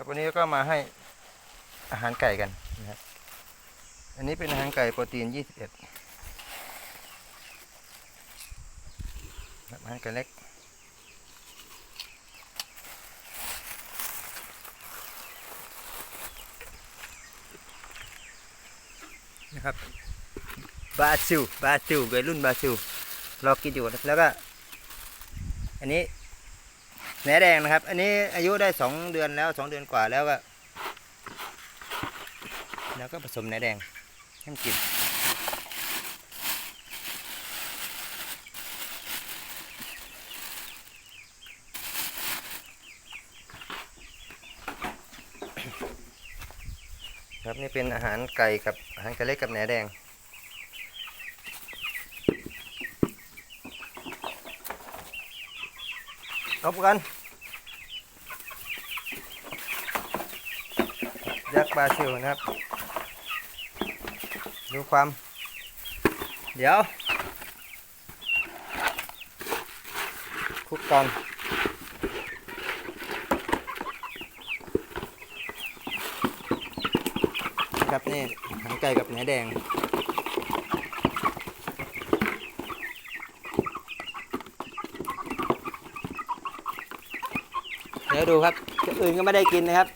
ครับวันนี้ก็มาให้อาหารไก่กันนะครับอันนี้เป็นอาหารไก่โปรตีน 21ครับอาหารไก่เล็กนะครับบาซิลบาซิลวัยรุ่นบาซิลรอกินอยู่แล้วก็ อันนี้ แหนแดงนะครับ อันนี้อายุได้สองเดือนแล้วสองเดือนกว่าแล้วก็แล้วก็ผสมแหนแดงให้มันกินครับนี่เป็นอาหารไก่กับอาหารไก่เล็กกับแหนแดง ตบกันยักษ์บราซิลนะครับ ดูความ เดี๋ยวคุกกันนะครับนี่หางไก่กับเนื้อแดง เดี๋ยวดูครับคนอื่นก็ไม่ได้กินนะครับ